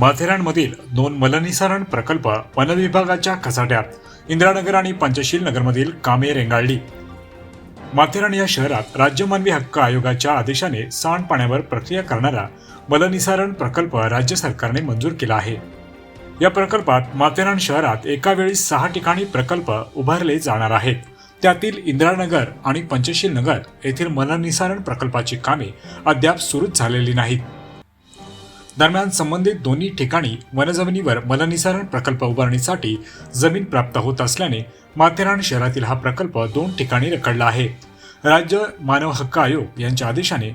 माथेरानमधील दोन मलनिसारण प्रकल्प वनविभागाच्या खसाट्यात इंदिरानगर आणि पंचशील नगरमधील कामे रेंगाळली. माथेरान या शहरात राज्य मानवी हक्क आयोगाच्या आदेशाने सांडपाण्यावर प्रक्रिया करणारा मलनिसारण प्रकल्प राज्य सरकारने मंजूर केला आहे. या प्रकल्पात माथेरान शहरात एकावेळी सहा ठिकाणी प्रकल्प उभारले जाणार आहेत. त्यातील इंदिरानगर आणि पंचशील नगर येथील मलनिसारण प्रकल्पाची कामे अद्याप सुरूच झालेली नाहीत. दरम्यान संबंधित दोन्ही ठिकाणी वनजमिनीवर मलनिसारण प्रकल्प उभारणीसाठी जमीन प्राप्त होत असल्याने माथेरान शहरातील हा प्रकल्प दोन ठिकाणी रखडला आहे. राज्य मानव हक्क आयोग यांच्या आदेशाने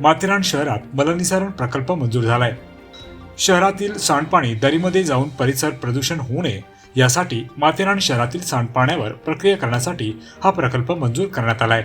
माथेरान शहरात मलनिसारण प्रकल्प मंजूर झालाय. शहरातील सांडपाणी दरीमध्ये जाऊन परिसर प्रदूषण होऊ नये यासाठी माथेरान शहरातील सांडपाण्यावर प्रक्रिया करण्यासाठी हा प्रकल्प मंजूर करण्यात आलाय.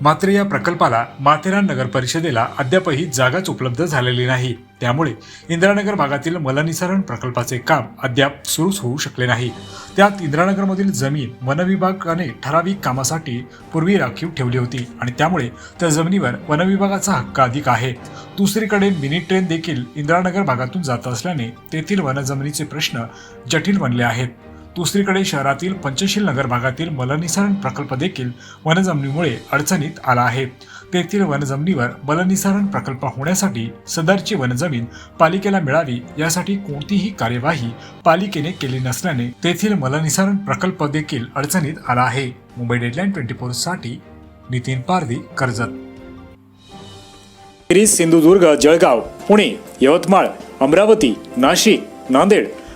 मात्र या प्रकल्पाला माथेरान नगर परिषदेला अद्यापही जागाच उपलब्ध झालेली नाही. त्यामुळे इंदिरानगर भागातील मलनिसारण प्रकल्पाचे काम अद्याप सुरूच होऊ शकले नाही. त्यात इंदिरानगरमधील जमीन वनविभागाने ठराविक कामासाठी पूर्वी राखीव ठेवली होती आणि त्यामुळे त्या जमिनीवर वनविभागाचा हक्क अधिक आहे. दुसरीकडे मिनी ट्रेन देखील इंदिरानगर भागातून जात असल्याने तेथील वनजमिनीचे प्रश्न जटिल बनले आहेत. दुसरीकडे शहरातील पंचशील नगर भागातील मलनिसारण प्रकल्प देखील वनजमिनीमुळे अडचणीत आला आहे. तेथील वनजमिनीवर मलनिसारण प्रकल्प होण्यासाठी सदरची वनजमीन पालिकेला मिळावी यासाठी कोणतीही कार्यवाही पालिकेने केली नसल्याने तेथील मलनिसारण प्रकल्प देखील अडचणीत आला आहे. मुंबई डेडलाईन ट्वेंटी फोरसाठी नितीन पारधी कर्जत. सिंधुदुर्ग जळगाव पुणे यवतमाळ अमरावती नाशिक नांदेड